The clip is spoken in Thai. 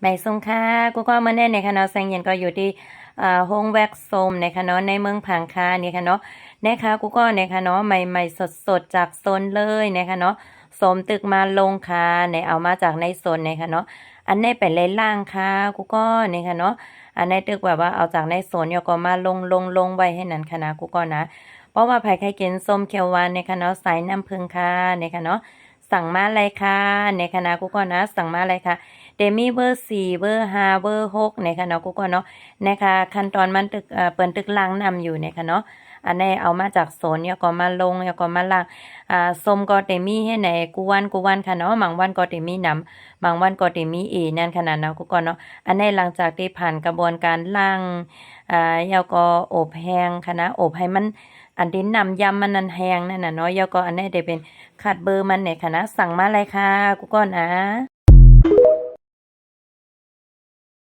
ไม่สงค่ะกูก็มาแน่ในคณะแซงเย็นก็อยู่ที่ห้องแวกโซมในคณะในเมืองผังคานี่ค่ะเนาะนะคะกูก็ในคณะใหม่ๆสดๆจากโซนเลยนะคะเนาะสมตึกมาลงค่ะในเอามาจากในโซนในค่ะเนาะอันนี้เป็นเลยล่างค่ะกูก็ในค่ะเนาะอันนี้ตึกแบบว่าเอาจากในโซนยก็มาลงลงลงไว้ให้นั่นค่ะกูก็นะเพราะว่าภัยใครกินส้มเขียวหวานในคณะสายน้ำผึ้งค่ะในคณะ สั่งมาเลยค่ะในคณะกูก็นะ สั่งมาเลยค่ะเดมี่เบอร์สี่เบอร์ห้าเบอร์หกในคะเนาะกูก็เนาะนะคะขั้นตอนมันตึกเปิ้นตึกล้างน้ำอยู่ในะคะเนาะอันนี้เอามาจากโซนเนี่ยก็มาลงเนี่ยก็มาล้างอ่าส้มก็เตมี่ให้ไหนกูวันกูวันค่ะเนาะบางวันก็เตมี่น้ำบางวันก็เตมีเอนั่นขนาดเนาะกูก็เนาะอันนี้หลังจากที่ผ่านกระบวนการล้าง อ่าแล้วก็อบแห้งค่ะนะอบให้มันอันที่นำยำมันนันแห้งนั่นน่ะเนาะแล้วก็อันนี้ได้เป็นขาดเบอร์มันเนี่ยค่ะนะสั่งมาเลยค่ะกูก่อนนะ